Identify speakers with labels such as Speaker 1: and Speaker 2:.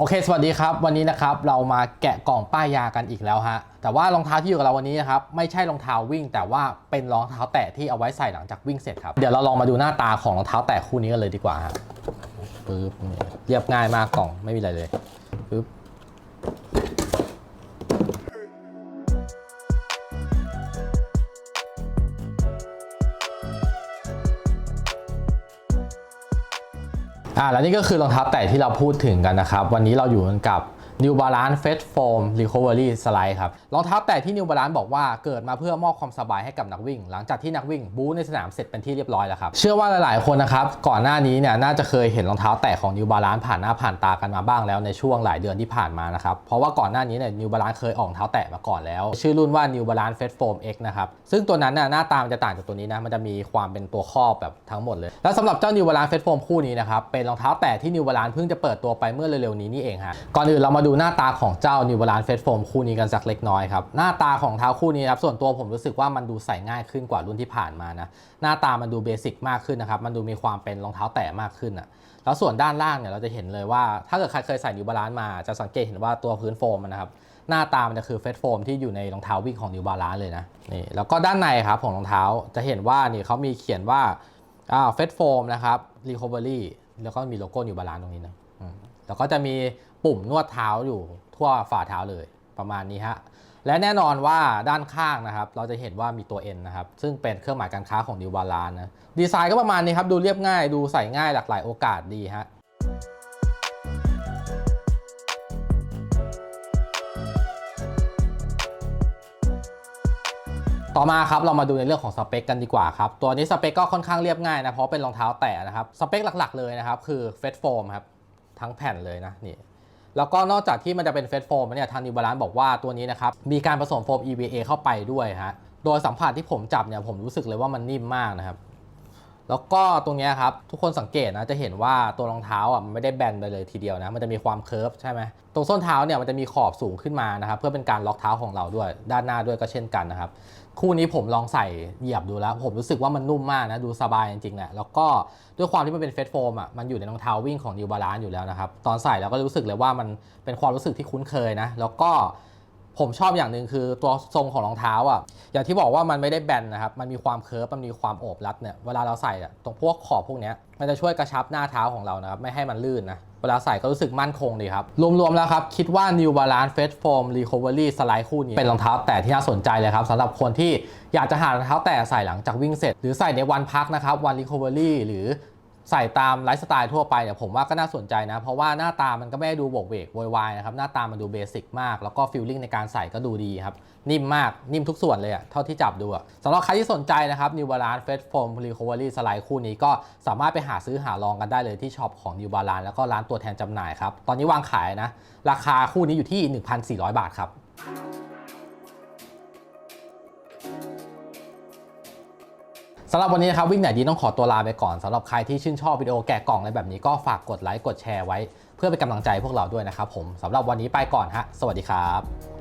Speaker 1: โอเค สวัสดีครับ วันนี้นะครับเรามาแกะกล่องป้ายยากันอีกแล้วฮะ แต่ว่ารองเท้าที่อยู่กับเราวันนี้นะครับไม่ใช่รองเท้าวิ่ง แต่ว่าเป็นรองเท้าแตะที่เอาไว้ใส่หลังจากวิ่งเสร็จครับ เดี๋ยวเราลองมาดูหน้าตาของรองเท้าแตะคู่นี้กันเลยดีกว่าฮะปึ๊บเรียบง่ายมากกล่องไม่มีอะไรเลยปึ๊บ อ่าแล้วนี่ก็คือรองเท้าแตะที่เราพูดถึงกันนะครับ วันนี้เราอยู่กันกับ New Balance Fast Foam Recovery Slide ครับรองเท้าแตะที่ New Balance บอกว่าเกิดมาเพื่อมอบความสบายให้กับนักวิ่ง หลังจากที่นักวิ่งบู๊ในสนามเสร็จเป็นที่เรียบร้อยแล้วครับ เชื่อว่าหลาย ๆ คนนะครับ ก่อนหน้านี้เนี่ยน่าจะเคยเห็นรองเท้าแตะของ New Balance ผ่านหน้าผ่านตากันมาบ้างแล้วในช่วงหลายเดือนที่ผ่านมานะครับ เพราะว่าก่อนหน้านี้เนี่ย New Balance เคยออกเท้าแตะมาก่อนแล้ว ชื่อรุ่นว่า New Balance Fast Foam X นะครับซึ่งตัวนั้นน่ะหน้าตามันจะต่างจากตัวนี้นะมันจะมีความเป็นตัวครอบแบบทั้งหมดเลยแล้วสำหรับเจ้า New Balance Fast Foam คู่นี้นะครับเป็นรองเท้าแตะที่ New Balance เพิ่งจะเปิดตัวไปเมื่อเร็วๆนี้นี่เองฮะก่อนอื่นเรามาดููหน้าตาของเจ้า New Balance Fast Foam คู่นี้กันสักเล็กน้อยครับ หน้าตาของเท้าคู่นี้ครับส่วนตัวผมรู้สึกว่ามันดูใส่ง่ายขึ้นกว่ารุ่นที่ผ่านมานะหน้าตามันดูเบสิกมากขึ้นนะครับมันดูมีความเป็นรองเท้าแตะมากขึ้นอะแล้วส่วนด้านล่างเนี่ยเราจะเห็นเลยว่าถ้าเกิดใครเคยใส่ New Balance มาจะสังเกตเห็นว่าตัวพื้นโฟมนะครับหน้าตามันจะคือเฟสโฟมที่อยู่ในรองเท้าวิ่งของ New Balance เลยนะนี่แล้วก็ด้านในครับของรองเท้าจะเห็นว่านี่เขามีเขียนว่าอ่าเฟสโฟมนะครับ Recovery แล้วก็มีโลโก้ New Balance ตรงนี้นะแล้วก็จะมี ปุ่มนวดเท้าอยู่ทั่วฝ่าเท้าเลยประมาณนี้ฮะและแน่นอนว่าด้านข้างนะครับ เราจะเห็นว่ามีตัว N นะครับ ซึ่งเป็นเครื่องหมายการค้าของ New Balance นะดีไซน์ก็ประมาณนี้ครับ ดูเรียบง่ายดูใส่ง่ายหลากหลายโอกาสดีฮะต่อมาครับเรามาดูในเรื่องของสเปคกันดีกว่าครับตัวนี้สเปคก็ค่อนข้างเรียบง่ายนะเพราะเป็นรองเท้าแตะนะครับสเปคหลักๆเลยนะครับคือเฟสโฟมครับทั้งแผ่นเลยนะนี่ แล้วก็นอกจากที่มันจะเป็นเฟสโฟมเนี่ยทางนิวบาลานบอกว่าตัวนี้นะครับมีการผสมโฟม EVA เข้าไปด้วยฮะโดยสัมผัสที่ผมจับเนี่ยผมรู้สึกเลยว่ามันนิ่มมากนะครับ แล้วก็ตรงนี้ครับ ทุกคนสังเกตนะจะเห็นว่าตัวรองเท้าอะมันไม่ได้แบนไปเลยทีเดียวนะมันจะมีความเคิร์ฟใช่ไหมตรงส้นเท้าเนี่ยมันจะมีขอบสูงขึ้นมานะครับเพื่อเป็นการล็อกเท้าของเราด้วย ด้านหน้าด้วยก็เช่นกันนะครับคู่นี้ผมลองใส่เหยียบดูแล้ว ผมรู้สึกว่ามันนุ่มมากนะ ดูสบายจริงๆแหละแล้วก็ด้วยความที่มันเป็นเฟสโฟมอะมันอยู่ในรองเท้าวิ่งของ New Balance อยู่แล้วนะครับตอนใส่แล้วก็รู้สึกเลยว่ามันเป็นความรู้สึกที่คุ้นเคยนะแล้วก็ ผมชอบอย่างหนึ่งคือตัวทรงของรองเท้าอะอย่างที่บอกว่ามันไม่ได้แบนนะครับ มันมีความเคิร์ฟมันมีความโอบรัดเนี่ยเวลาเราใส่อะตรงพวกขอบพวกเนี้ยมันจะช่วยกระชับหน้าเท้าของเรานะครับ ไม่ให้มันลื่นนะเวลาใส่ก็รู้สึกมั่นคงดีครับ รวมๆแล้วครับ คิดว่า New Balance Fast Foam Recovery Slide คู่นี้ เป็นรองเท้าแตะที่น่าสนใจเลยครับสำหรับคนที่อยากจะหารองเท้าแตะใส่หลังจากวิ่งเสร็จ หรือใส่ในวันพักนะครับวัน Recovery หรือ ใส่ตามไลฟ์สไตล์ทั่วไปเนี่ยผมว่าก็น่าสนใจนะ เพราะว่าหน้าตามันก็ไม่ได้ดูโบกเวกโวยวายนะครับ หน้าตามันดูเบสิกมาก แล้วก็ฟีลลิ่งในการใส่ก็ดูดีครับ นิ่มมาก นิ่มทุกส่วนเลยอะเท่าที่จับดูอะสำหรับใครที่สนใจนะครับ New Balance Fast Foam Recovery Slide คู่นี้ก็สามารถไปหาซื้อหาลองกันได้เลยที่ช็อปของ New Balance แล้วก็ร้านตัวแทนจำหน่ายครับ ตอนนี้วางขายนะ ราคาคู่นี้อยู่ที่ 1,400 บาทครับ สำหรับวันนี้นะครับวิ่งไหนดีต้องขอตัวลาไปก่อนสำหรับใครที่ชื่นชอบวิดีโอแกะกล่องอะไรแบบนี้ก็ฝากกดไลค์กดแชร์ไว้ เพื่อเป็นกำลังใจพวกเราด้วยนะครับผมสำหรับวันนี้ไปก่อนฮะสวัสดีครับ